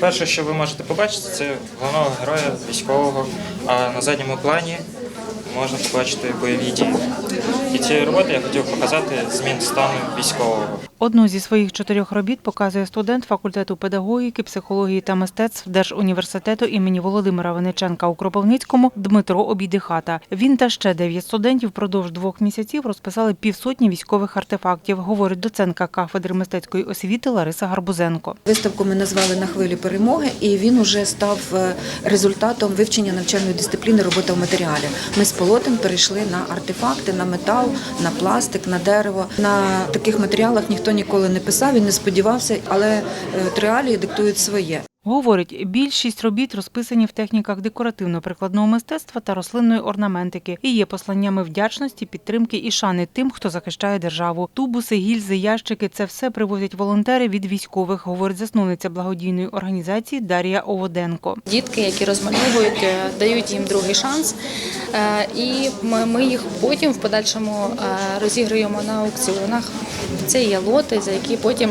Перше, що ви можете побачити, це головного героя військового, а на задньому плані можна побачити бойові дії. І цією роботою я хотів показати змін стану військового. Одну зі своїх чотирьох робіт показує студент факультету педагогіки, психології та мистецтв Держуніверситету імені Володимира Винниченка у Кропивницькому Дмитро Обійдихата. Він та ще дев'ять студентів впродовж двох місяців розписали півсотні військових артефактів, говорить доцентка кафедри мистецької освіти Лариса Гарбузенко. Виставку ми назвали на хвилі перемоги, і він уже став е, результатом вивчення навчальної дисципліни робота в матеріалі. Ми з полотен перейшли на артефакти, на метал, на пластик, на дерево. На таких матеріалах ніхто ніколи не писав і не сподівався, але е, реалії диктують своє. Говорить, більшість робіт розписані в техніках декоративно-прикладного мистецтва та рослинної орнаментики і є посланнями вдячності, підтримки і шани тим, хто захищає державу. Тубуси, гільзи, ящики це все привозять волонтери від військових, говорить засновниця благодійної організації Дар'я Оводенко. Дітки, які розмальовують, е, дають їм другий шанс, Е, і ми їх потім в подальшому е, розігруємо на аукціонах. Це є лоти, за які потім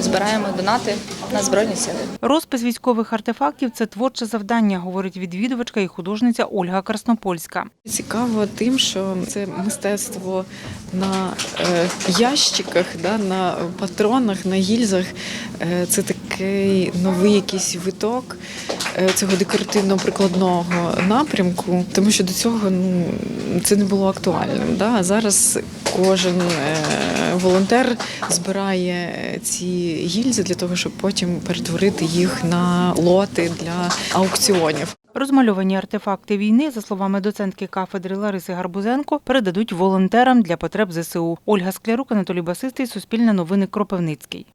збираємо донати на збройні сили. Розпис військових артефактів це творче завдання, говорить відвідувачка і художниця Ольга Краснопольська. Цікаво тим, що це мистецтво на е, ящиках, да, на патронах, на гільзах. Е, це такий новий якийсь виток цього декоративно-прикладного напрямку, тому що до цього ну, це не було актуальним. Да? А зараз кожен е, волонтер збирає ці гільзи для того, щоб потім перетворити їх на лоти для аукціонів. Розмальовані артефакти війни, за словами доцентки кафедри Лариси Гарбузенко, передадуть волонтерам для потреб ЗСУ. Ольга Склярук, Анатолій Басистий, Суспільне новини Кропивницький.